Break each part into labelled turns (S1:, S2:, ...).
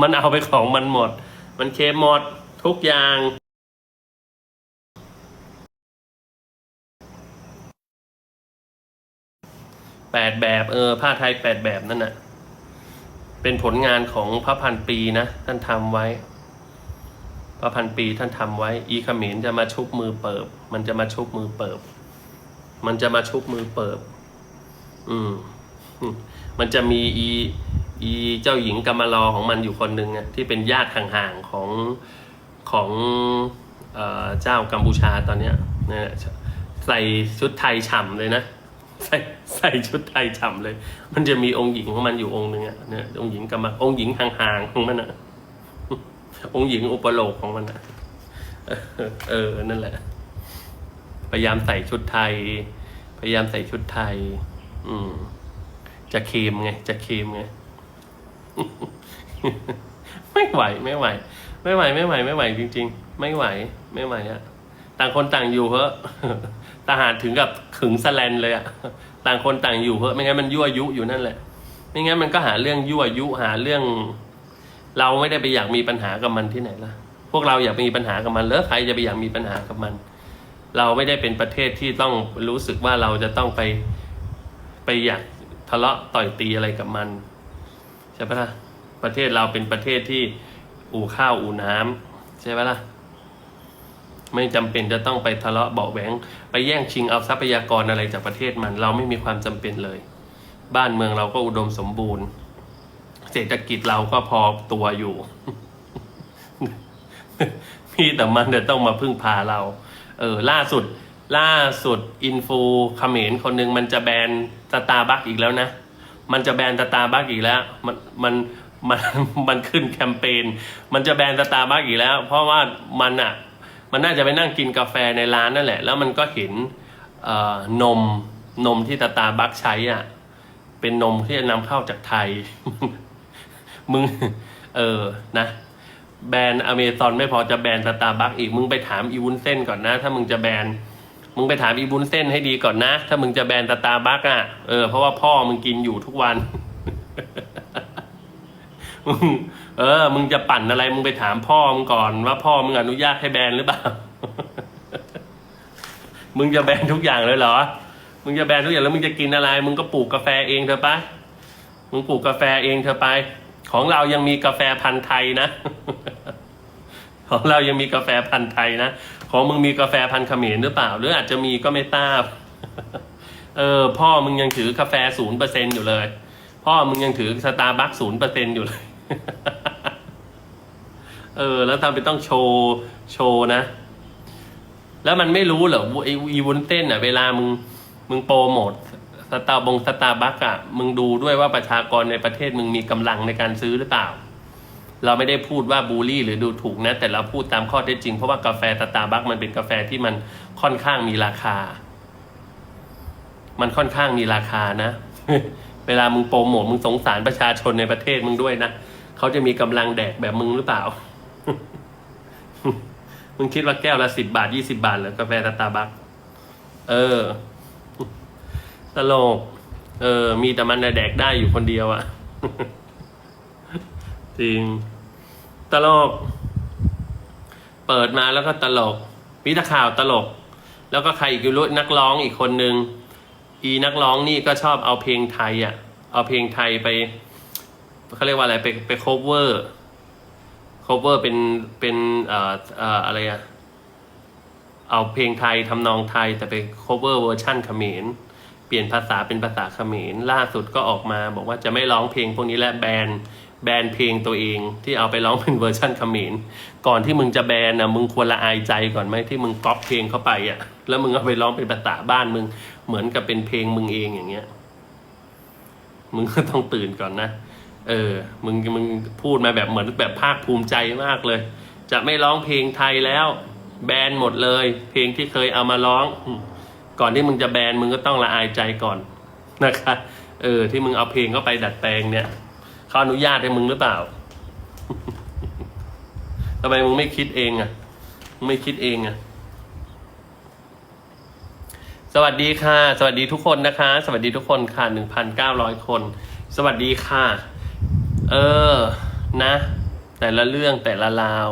S1: มันเอาไปของมันหมด มันเคมหมดทุกอย่าง แปดแบบเออ ผ้าไทยแปดแบบนั่นน่ะ เป็นผลงานของพระพันปีนะ ท่านทำไว้ พระพันปีท่านทำไว้ อีขมรจะมาชุบมือเปิบ มันจะมาชุบมือเปิบ มันจะมาชุบมือเปิบ อืม มันจะมีอี อีเจ้าหญิงกำมะลอของมันอยู่คนหนึ่งที่เป็นญาติห่างๆของของเออเจ้ากัมพูชาตอนเนี้ยนี่ใส่ชุดไทยฉ่ำเลยนะ ใส่ใส่ชุดไทยฉ่ำเลย มันจะมีองค์หญิงของมันอยู่องค์หนึ่งอะเนี่ยองค์หญิงกำมะองค์หญิงห่างๆของมันอะองค์หญิงอุปโลกของมันอะเออนั่นแหละ พยายามใส่ชุดไทย พยายามใส่ชุดไทย อืมจะเคมไง จะเคมไง ไม่ไหวไม่ไหว ไม่ไหวไม่ไหวไม่ไหวจริง ๆ ไม่ไหวไม่ไหวอะต่างคนต่างอยู่เพอะทหารถึงกับขึงสแลนเลยอะต่างคนต่างอยู่เพอะไม่งั้นมันยั่วยุอยู่นั่นแหละ ไม่งั้นมันก็หาเรื่องยั่วยุหาเรื่อง เราไม่ได้ไปอยากมีปัญหากับมันที่ไหนล่ะ พวกเราอยากมีปัญหากับมันแล้วใครจะไปอยากมีปัญหากับมัน เราไม่ได้เป็นประเทศที่ต้องรู้สึกว่าเราจะต้องไปไปอยากทะเลาะต่อยตีอะไรกับมัน ช่ปะล่ะประเทศเราเป็นประเทศที่อู่ข้าวอู่น้ำใช่ปะล่ะไม่จำเป็นจะต้องไปทะเลาะเบาแหวงไปแย่งชิงเอาทรัพยากรอะไรจากประเทศมัน เราไม่มีความจำเป็นเลย บ้านเมืองเราก็อุดมสมบูรณ์ เศรษฐกิจเราก็พอตัวอยู่มีแต่มันจะต้องมาพึ่งพาเรา เออ ล่าสุด ล่าสุดอินฟูเขมรคนหนึ่งมันจะแบนสตาร์บัคอีกแล้วนะ มันจะแบนสตาร์บัคอีกแล้ว มันมันมันมันขึ้นแคมเปญมันจะแบนสตาร์บัคอีกแล้ว เพราะว่ามันอะมันน่าจะไปนั่งกินกาแฟในร้านนั่นแหละ แล้วมันก็เห็นเอ่อนมนมที่ตาร์บัคใช้อะ เป็นนมที่จะนำเข้าจากไทย มึง เออนะ แบรนด์อเมซอนไม่พอจะแบรนด์สตาร์บัคอีก มึงไปถามอีวุ้นเส้นก่อนนะ ถ้ามึงจะแบรนด์ มึงไปถามอีวุ้นเส้นให้ดีก่อนนะ ถ้ามึงจะแบนด์สตาบัคอะเออเพราะว่าพ่อมึงกินอยู่ทุกวันเออ มึงจะปั่นอะไร มึงไปถามพ่อมึงก่อนว่าพ่อมึงอนุญาตให้แบนหรือเปล่า มึงจะแบนทุกอย่างเลยเหรอ มึงจะแบนทุกอย่างแล้วมึงจะกินอะไร มึงก็ปลูกกาแฟเองเถอะปะมึงปลูกกาแฟเองเถอะไป ของเรายังมีกาแฟพันธุ์ไทยนะ ของเรายังมีกาแฟพันธุ์ไทยนะ ของมึงมีกาแฟพันธุ์เขมรหรือเปล่า หรืออาจจะมีก็ไม่ทราบ เออ พ่อมึงยังถือกาแฟศูนย์เปอร์เซ็นอยู่เลย พ่อมึงยังถือสตาร์บัคศูนย์เปอร์เซ็นอยู่เลย เออ แล้วทำไปต้องโชว์ โชว์นะ แล้วมันไม่รู้เหรอไออีวุ้นเต้นอะ เวลามึง มึงโปรโมทสตาร์บงสตาร์บัคอะ มึงดูด้วยว่าประชากรในประเทศมึงมีกำลังในการซื้อหรือเปล่า เราไม่ได้พูดว่าบูลลี่หรือดูถูกนะ แต่เราพูดตามข้อเท็จจริง เพราะว่ากาแฟตาร์บัคมันเป็นกาแฟที่มันค่อนข้างมีราคา มันค่อนข้างมีราคานะ เวลามึงโปรโมทมึงสงสารประชาชนในประเทศมึงด้วยนะเขาจะมีกำลังแดกแบบมึงหรือเปล่า มึงคิดว่าแก้วละสิบบาทยี่สิบาทเหรอกาแฟตาร์บัคเออ ตลก เออ มีแต่มันแดกได้อยู่คนเดียวอะ จริง ตลก เปิดมาแล้วก็ตลกมีต่ข่าวตลก แล้วก็ใครอีกรู้นักร้องอีกคนนึง อีนักร้องนี่ก็ชอบเอาเพลงไทยอะ เอาเพลงไทยไปเขาเรียกว่าอะไรไปไป cover cover เป็นเป็นเอ่อเอ่ออะไรอะเอาเพลงไทยทำนองไทยแต่ไป cover เวอร์ชั่นเขมร เปลี่ยนภาษาเป็นภาษาเขมร ล่าสุดก็ออกมา บอกว่าจะไม่ร้องเพลงพวกนี้และแบน แบนเพลงตัวเองที่เอาไปร้องเป็นเวอร์ชันเขมรก่อนที่มึงจะแบนนะมึงควรละอายใจก่อนไหมที่มึงก๊อปเพลงเข้าไปอะ แล้วมึงเอาไปร้องเป็นภาษาบ้านมึงเหมือนกับเป็นเพลงมึงเองอย่างเงี้ย มึงก็ต้องตื่นก่อนนะเออ มึงมึงพูดมาแบบเหมือนแบบภาคภูมิใจมากเลย จะไม่ร้องเพลงไทยแล้ว แบนหมดเลย เพลงที่เคยเอามาร้อง ก่อนที่มึงจะแบนมึงก็ต้องละอายใจก่อนนะคะ เออ ที่มึงเอาเพลงเข้าไปดัดแปลงเนี่ย เขาอนุญาตให้มึงหรือเปล่าทำไมมึงไม่คิดเองอะมึงไม่คิดเองอะสวัสดีค่ะ สวัสดีทุกคนนะคะ สวัสดีทุกคนค่ะหนึ่งพันเก้าร้อยคน สวัสดีค่ะ เออ นะ แต่ละเรื่องแต่ละราว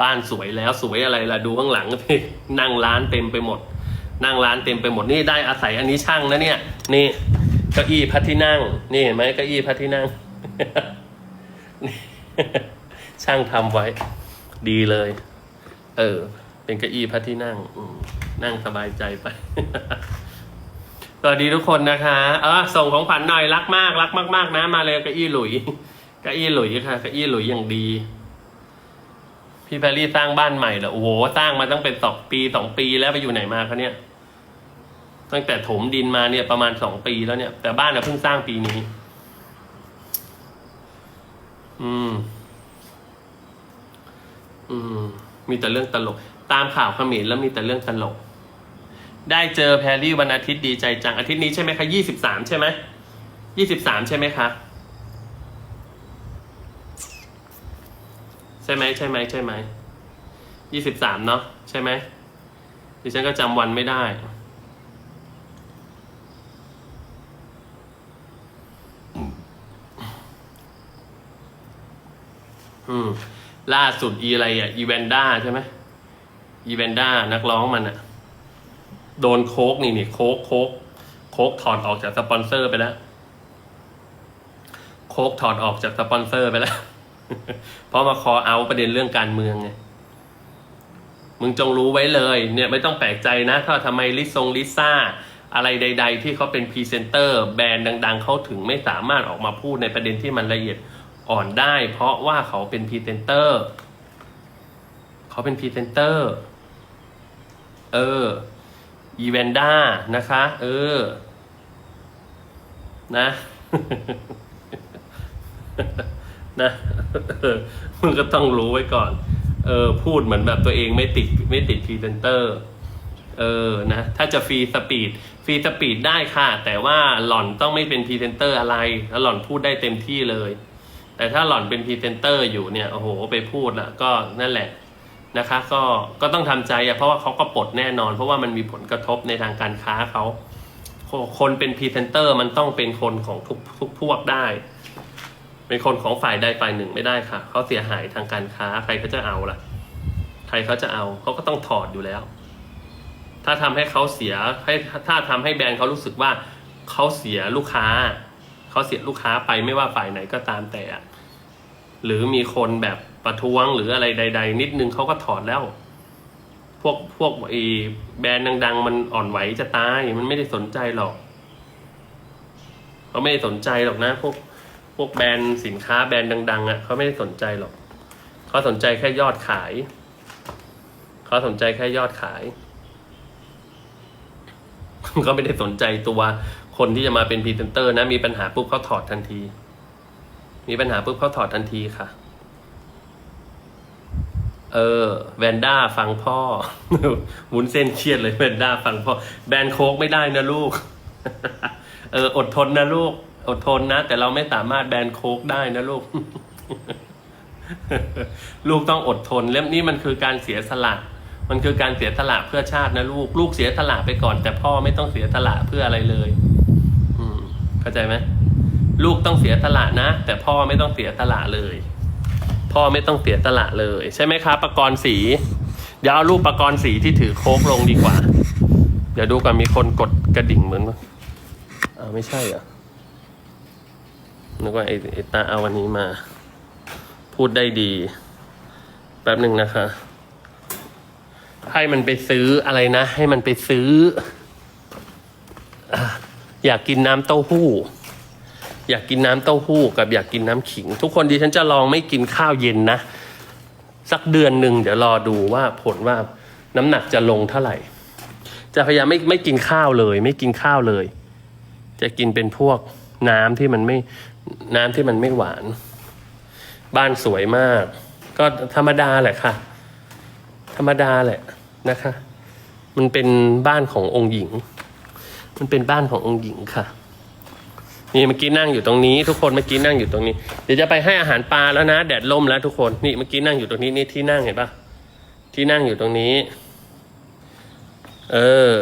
S1: บ้านสวยแล้วสวยอะไรล่ะดูข้างหลังที่นั่งร้านเต็มไปหมด นั่งร้านเต็มไปหมดนี่ได้อาศัยอันนี้ช่างนะเนี่ย นี่เก้าอี้พัดที่นั่ง นี่เห็นไหมเก้าอี้พัดที่นั่ง ช่างทำไว้ ดีเลย เออ เป็นเก้าอี้พัดที่นั่งนั่งสบายใจไป สวัสดีทุกคนนะคะ เออส่งของขวัญหน่อยรักมาก รักมากๆนะ มาเลยเก้าอี้หลุยเก้าอี้หลุยค่ะเก้าอี้หลุยอย่างดี พี่แพรรี่สร้างบ้านใหม่เหรอโอ้โหสร้างมาตั้งเป็นสองปีสองปีแล้วไปอยู่ไหนมาคะเนี่ยตั้งแต่ถมดินมาเนี่ยประมาณสองปีแล้วเนี่ย แต่บ้านน่ะเพิ่งสร้างปีนี้ อืม อืม มีแต่เรื่องตลก ตามข่าวขมรแล้วมีแต่เรื่องตลก ได้เจอแพรรี่วันอาทิตย์ดีใจจัง อาทิตย์นี้ใช่ไหมคะยี่สิบสามใช่ไหมยี่สิบสามใช่ไหมคะ ใช่ไหมใช่ไหมใช่ไหมยี่สิบสามเนาะใช่ไหมดิฉันก็จำวันไม่ได้ อืม ล่าสุดอีอะไรอะ อีแวนด้าใช่ไหมอีแวนด้านักร้องมันอะ โดนโคกนี่นี่โคกโคกโคกถอดออกจากสปอนเซอร์ไปแล้ว โคกถอดออกจากสปอนเซอร์ไปแล้ว เพราะมาคอเอาประเด็นเรื่องการเมืองไงมึงจงรู้ไว้เลย เนี่ยไม่ต้องแปลกใจนะถ้าทำไมลิซงลิซ่า อะไรใด ๆ ที่เขาเป็นพรีเซนเตอร์ แบรนด์ดัง ๆ เขาถึงไม่สามารถออกมาพูดในประเด็นที่มันละเอียด อ่อนได้ เพราะว่าเขาเป็นพรีเซนเตอร์ เขาเป็นพรีเซนเตอร์ เออ อีเวนด้านะคะ เออ นะ นะมึงก็ต้องรู้ไว้ก่อน เออ พูดเหมือนแบบตัวเองไม่ติดไม่ติดพรีเซนเตอร์ เออ นะ ถ้าจะฟรีสปีดฟรีสปีดได้ค่ะ แต่ว่าหล่อนต้องไม่เป็นพรีเซนเตอร์อะไร แล้วหล่อนพูดได้เต็มที่เลย แต่ถ้าหล่อนเป็นพรีเซนเตอร์อยู่เนี่ยโอ้โหไปพูดละก็นั่นแหละนะคะก็ก็ต้องทำใจอะเพราะว่าเขาก็ปลดแน่นอน เพราะว่ามันมีผลกระทบในทางการค้าเขาคนเป็นพรีเซนเตอร์มันต้องเป็นคนของทุกทุกพวกได้ เป็นคนของฝ่ายใดฝ่ายหนึ่งไม่ได้ค่ะเขาเสียหายทางการค้าใครเขาจะเอาล่ะ ใครเขาจะเอาเขาก็ต้องถอดอยู่แล้ว ถ้าทำให้เขาเสียให้ถ้าทำให้แบรนด์เขารู้สึกว่าเขาเสียลูกค้า เขาเสียลูกค้าไปไม่ว่าฝ่ายไหนก็ตามแต่ หรือมีคนแบบประท้วงหรืออะไรใด ๆ นิดนึงเขาก็ถอดแล้ว พวกพวกไอ้แบรนด์ดัง ๆ มันอ่อนไหวจะตายมันไม่ได้สนใจหรอกเขาไม่ได้สนใจหรอกนะ พวกพวกแบรนด์สินค้าแบรนด์ดัง ๆอะเขาไม่ได้สนใจหรอกเขาสนใจแค่ยอดขายเขาสนใจแค่ยอดขายก็ไม่ได้สนใจตัว คนที่จะมาเป็นพรีเซนเตอร์นะมีปัญหาปุ๊บเขาถอดทันที มีปัญหาปุ๊บเขาถอดทันทีค่ะ เออแวนด้าฟังพ่อวุ้นเส้นเครียดเลยแวนด้าฟังพ่อแบนโค้กไม่ได้นะลูก เออ อดทนนะลูก อดทนนะ แต่เราไม่สามารถแบนโค้กได้นะลูก ลูกต้องอดทนเล่มนี้มันคือการเสียสละมันคือการเสียสละเพื่อชาตินะลูก ลูกเสียสละไปก่อน แต่พ่อไม่ต้องเสียสละเพื่ออะไรเลย เข้าใจไหมลูกต้องเสียสละนะ แต่พ่อไม่ต้องเสียสละเลย พ่อไม่ต้องเสียสละเลย ใช่ไหมครับประกรณ์สีเดี๋ยวเอารูปประกรณ์สีที่ถือโค้กลงดีกว่า เดี๋ยวดูกันมีคนกดกระดิ่งเหมือนว่าอ้าวไม่ใช่เหรอนึกว่าไอไอตาเอาวันนี้มา พูดได้ดี แป๊บหนึ่งนะคะ ให้มันไปซื้ออะไรนะ ให้มันไปซื้อ อยากกินน้ำเต้าหู้ อยากกินน้ำเต้าหู้กับอยากกินน้ำขิง ทุกคนดิฉันจะลองไม่กินข้าวเย็นนะ สักเดือนหนึ่งเดี๋ยวรอดูว่าผลว่าน้ำหนักจะลงเท่าไหร่ จะพยายามไม่ไม่กินข้าวเลย ไม่กินข้าวเลย จะกินเป็นพวกน้ำที่มันไม่น้ำที่มันไม่หวาน บ้านสวยมาก ก็ธรรมดาแหละค่ะ ธรรมดาแหละนะคะ มันเป็นบ้านขององค์หญิง มันเป็นบ้านขององค์หญิงค่ะ นี่เมื่อกี้นั่งอยู่ตรงนี้ ทุกคนเมื่อกี้นั่งอยู่ตรงนี้ เดี๋ยวจะไปให้อาหารปลาแล้วนะแดดล่มแล้วทุกคนนี่เมื่อกี้นั่งอยู่ตรงนี้นี่ที่นั่งเห็นปะที่นั่งอยู่ตรงนี้ เออ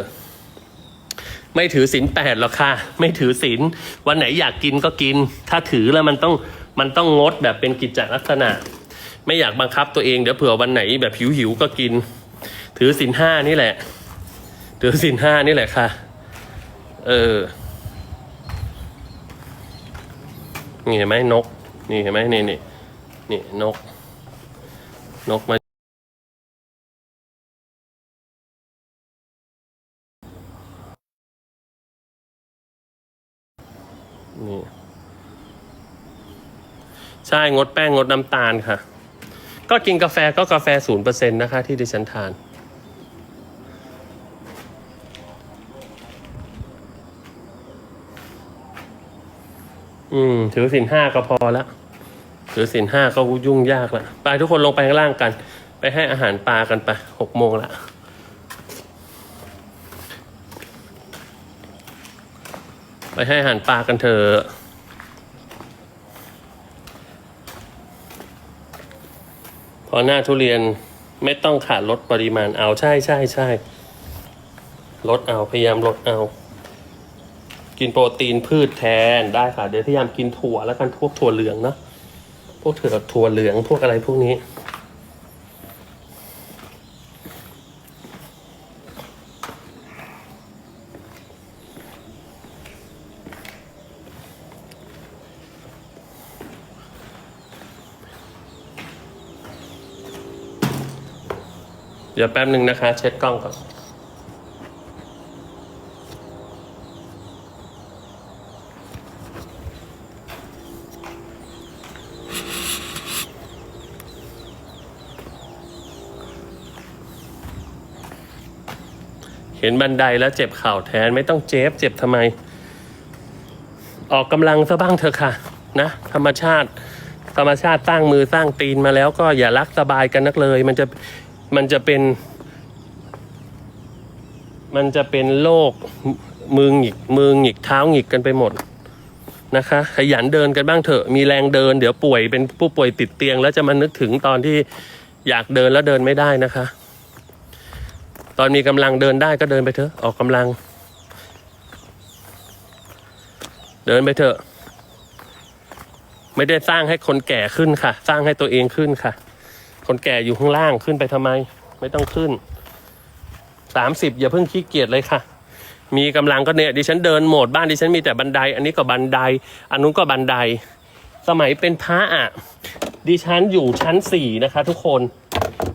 S1: ไม่ถือศีลแปดหรอกค่ะ ไม่ถือศีลวันไหนอยากกินก็กิน ถ้าถือแล้วมันต้องมันต้องงดแบบเป็นกิจจลักษณะ ไม่อยากบังคับตัวเองเดี๋ยวเผื่อวันไหนแบบหิวหิวก็กิน ถือสินห้านี่แหละ ถือสินห้านี่แหละค่ะ เออ นี่เห็นไหมนก นี่เห็นไหมนี่นี่นี่นก นกมานี่ใช่งดแป้งงดน้ำตาลค่ะ ก็กินกาแฟก็กาแฟศูนย์เปอร์เซ็นต์นะคะ ที่ดิฉันทาน อืม ถือสินห้าก็พอละถือสินห้าก็ยุ่งยากละไปทุกคนลงไปข้างล่างกัน ไปให้อาหารปลากันไปหกโมงละไปให้อาหารปลากันเถอะพอหน้าทุเรียนไม่ต้องขาดลดปริมาณเอาใช่ใช่ใช่ลดเอาพยายามลดเอา กินโปรตีนพืชแทนได้ค่ะ เดี๋ยวพยายามกินถั่วแล้วกันพวกถั่วเหลืองเนาะพวกถั่วถั่วเหลืองพวกอะไรพวกนี้เดี๋ยวแป๊บหนึ่งนะคะ เช็ดกล้องก่อน ห็นบันไดแล้วเจ็บเข่าแทนไม่ต้องเจ็บเจ็บทำไม ออกกำลังซะบ้างเถอะค่ะ นะ ธรรมชาติ ธรรมชาติสร้างมือสร้างตีนมาแล้วก็อย่ารักสบายกันนักเลย มันจะมันจะเป็น มันจะเป็นโรคมือหงิกมือหงิกเท้าหงิกกันไปหมดนะคะ ขยันเดินกันบ้างเถอะมีแรงเดิน เดี๋ยวป่วยเป็นผู้ป่วยติดเตียง แล้วจะมานึกถึงตอนที่อยากเดินแล้วเดินไม่ได้นะคะ ตอนมีกำลังเดินได้ก็เดินไปเถอะ ออกกำลัง เดินไปเถอะ ไม่ได้สร้างให้คนแก่ขึ้นค่ะ สร้างให้ตัวเองขึ้นค่ะ คนแก่อยู่ข้างล่างขึ้นไปทำไม ไม่ต้องขึ้นสามสิบอย่าเพิ่งขี้เกียจเลยค่ะ มีกำลังก็เนี่ยดิฉันเดินโหมดบ้านดิฉันมีแต่บันได อันนี้ก็บันได อันนู้นก็บันได สมัยเป็นพระอะดิฉันอยู่ชั้นสี่นะคะ ทุกคน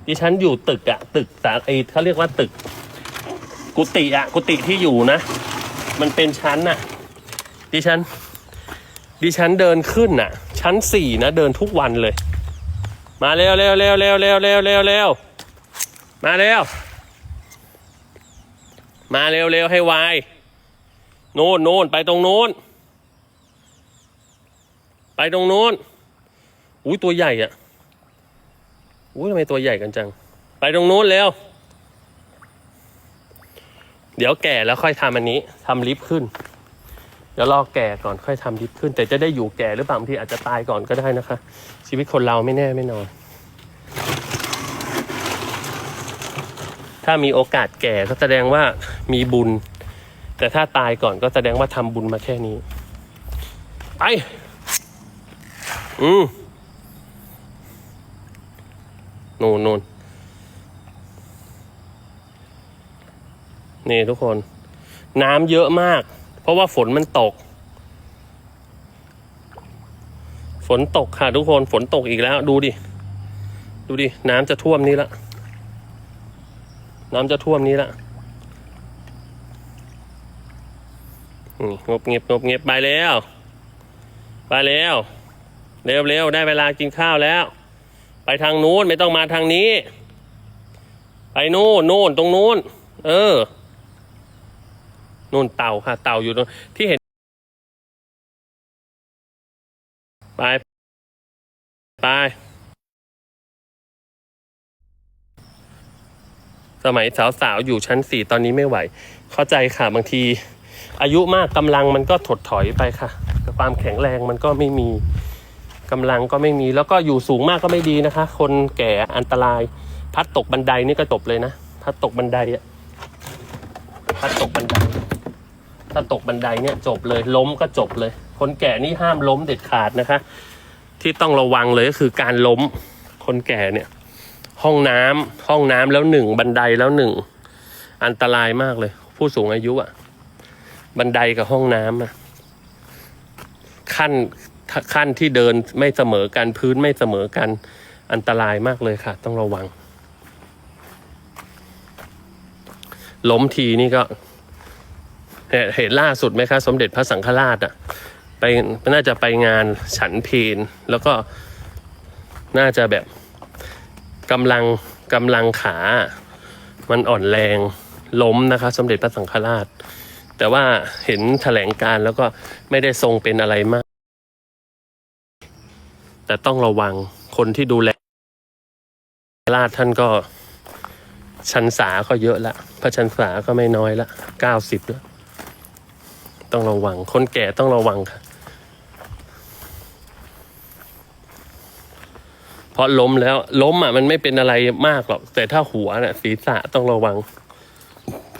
S1: ดิฉันอยู่ตึกอะตึกแต่ไอเขาเรียกว่าตึก กุฏิอะกุฏิที่อยู่นะ มันเป็นชั้นอะดิฉัน ดิฉันเดินขึ้นน่ะชั้นสี่นะเดินทุกวันเลย มาเร็วเร็วเร็วเร็วเร็วเร็วเร็วเร็วมาเร็วมาเร็วเร็วให้ไวโน่นโน่นไปตรงโน้น ไปตรงโน้นอุ้ยตัวใหญ่อะ อุ้ยทำไมตัวใหญ่กันจัง ไปตรงโน้นเร็ว เดี๋ยวแก่แล้วค่อยทำอันนี้ทำลิฟต์ขึ้น เดี๋ยวรอแก่ก่อนค่อยทำลิฟต์ขึ้น แต่จะได้อยู่แก่หรือเปล่าบางทีอาจจะตายก่อนก็ได้นะคะ ชีวิตคนเราไม่แน่ไม่นอน ถ้ามีโอกาสแก่ก็แสดงว่ามีบุญ แต่ถ้าตายก่อนก็แสดงว่าทำบุญมาแค่นี้ ไป อืม นูนนูนนี่ทุกคน น้ำเยอะมาก เพราะว่าฝนมันตก ฝนตกค่ะทุกคนฝนตกอีกแล้ว ดูดิ ดูดิ น้ำจะท่วมนี้ละ น้ำจะท่วมนี้ละงบเงียบงบเงียบไปแล้ว ไปแล้ว เร็วเร็วได้เวลากินข้าวแล้ว ไปทางนู้นไม่ต้องมาทางนี้ ไปนู่นนู่นตรงนู้น เออนู่นเต่าค่ะ เต่าอยู่ตรงที่เห็น ไป ไป สมัยสาวๆ อยู่ชั้นสี่ตอนนี้ไม่ไหว เข้าใจค่ะบางที อายุมากกำลังมันก็ถดถอยไปค่ะ ความแข็งแรงมันก็ไม่มี กำลังก็ไม่มีแล้วก็อยู่สูงมากก็ไม่ดีนะคะ คนแก่อันตราย พัดตกบันไดนี่ก็จบเลยนะพัดตกบันไดอะพัดตกบันไดถ้าตกบันไดเนี่ยจบเลยล้มก็จบเลย คนแก่นี่ห้ามล้มเด็ดขาดนะคะ ที่ต้องระวังเลยก็คือการล้มคนแก่เนี่ย ห้องน้ำห้องน้ำแล้วหนึ่งบันไดแล้วหนึ่งอันตรายมากเลย ผู้สูงอายุอะ่ะ บันไดกับห้องน้ำอะขั้น ขั้นที่เดินไม่เสมอกันพื้นไม่เสมอกันอันตรายมากเลยค่ะ ต้องระวัง ล้มทีนี่ก็เห็นล่าสุดไหมคะ สมเด็จพระสังฆราชอะไปน่าจะไปงานฉันเพนแล้วก็น่าจะแบบกำลังกำลังขา มันอ่อนแรงล้มนะคะ สมเด็จพระสังฆราช แต่ว่าเห็นแถลงการแล้วก็ไม่ได้ทรงเป็นอะไรมาก แต่ต้องระวังคนที่ดูแลราชท่านก็ชันษาก็เยอะละพระชันษาก็ไม่น้อยละเก้าสิบแล้ว ต้องระวัง คนแก่ต้องระวังค่ะ เพราะล้มแล้ว ล้มอะมันไม่เป็นอะไรมากหรอก แต่ถ้าหัวน่ะศีรษะต้องระวัง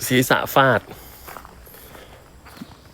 S1: ศีรษะฟาด